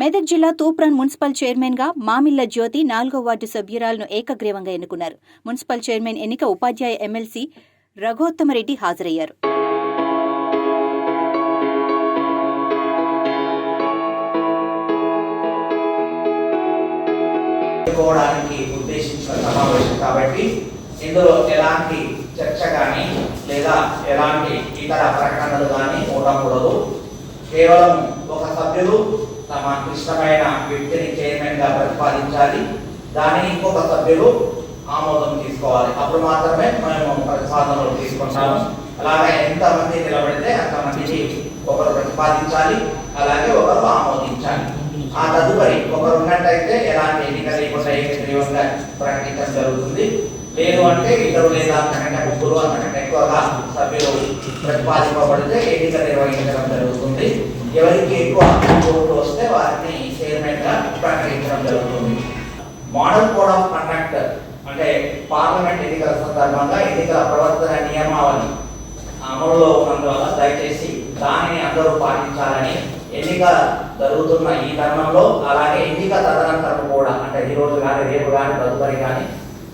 మెదక్ జిల్లా తూప్రాన్ మున్సిపల్ చైర్మన్గా మామిళ్ళ జ్యోతి నాలుగో వార్డు సభ్యురాలను ఏకగ్రీవంగా ఎన్నుకున్నారు. మున్సిపల్ చైర్మన్ ఎన్నిక ఉపాధ్యాయ ఎమ్మెల్సీ రఘోత్తమరెడ్డి హాజరయ్యారు. కాబట్టి ఇందులో ఎలాంటి చర్చ కానీ లేదా ఎలాంటి ఇతర ప్రకటనలు కానీ ఉండకూడదు కేవలం ఒక సభ్యులు తమ ఇష్టమైన వ్యక్తిని చైర్మన్గా ప్రతిపాదించాలి దానిని ఇంకొక సభ్యులు ఆమోదం తీసుకోవాలి. అప్పుడు మాత్రమే మేము ప్రతిపాదనలు తీసుకుంటాము. అలాగే ఎంతమంది నిలబడితే అంతమందికి ఒకరు ప్రతిపాదించాలి. అలాగే ఒకరు ఆమోదించాలి. ఆ తదుపరి ఒకరు ఉన్నట్టయితే ఎలాంటి ఎన్నిక లేకుండా ఏకగ్రీవంగా ప్రకటించడం జరుగుతుంది. లేదు అంటే ఇద్దరు లేదా అంతకంటే ముగ్గురు అంతకంటే ఎక్కువగా సభ్యులు ప్రతిపాదింపబడితే ఎన్నిక నిర్వహించడం జరుగుతుంది. ఎవరికి ఎక్కువ ఓట్లు వస్తే వారిని చైర్మన్గా ప్రకటించడం జరుగుతుంది. మోడల్ కోడ్ ఆఫ్ కండక్ట్ అంటే పార్లమెంట్ ఎన్నికల సందర్భంగా ఎన్నికల ప్రవర్తన నియమావళి అమలులో ఉన్నందువల్ల దయచేసి దానిని అందరూ పాటించాలని ఎన్నిక జరుగుతున్న ఈ తరుణంలో అలాగే ఎన్నిక తదనంతరం కూడా అంటే ఈ రోజు కానీ రేపు కానీ తదుపరి కానీ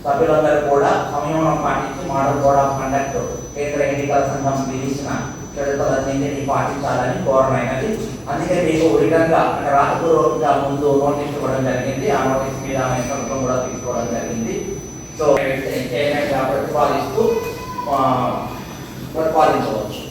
సభ్యులందరూ కూడా సంయమనం పాటించి మోడల్ కోడ్ ఆఫ్ కండక్ట్ కేంద్ర ఎన్నికల సంఘం విధించిన షరతులన్నింటినీ పాటించాలని కోరమైనది. అందుకే మీకు విధంగా అంటే రాతపూర్వకంగా ముందు నోటీస్ ఇవ్వడం జరిగింది. ఆ నోటీస్ మీద ఆమె సంతకం కూడా తీసుకోవడం జరిగింది. సో చైర్మన్గా ప్రతిపాదిస్తూ ప్రతిపాదించవచ్చు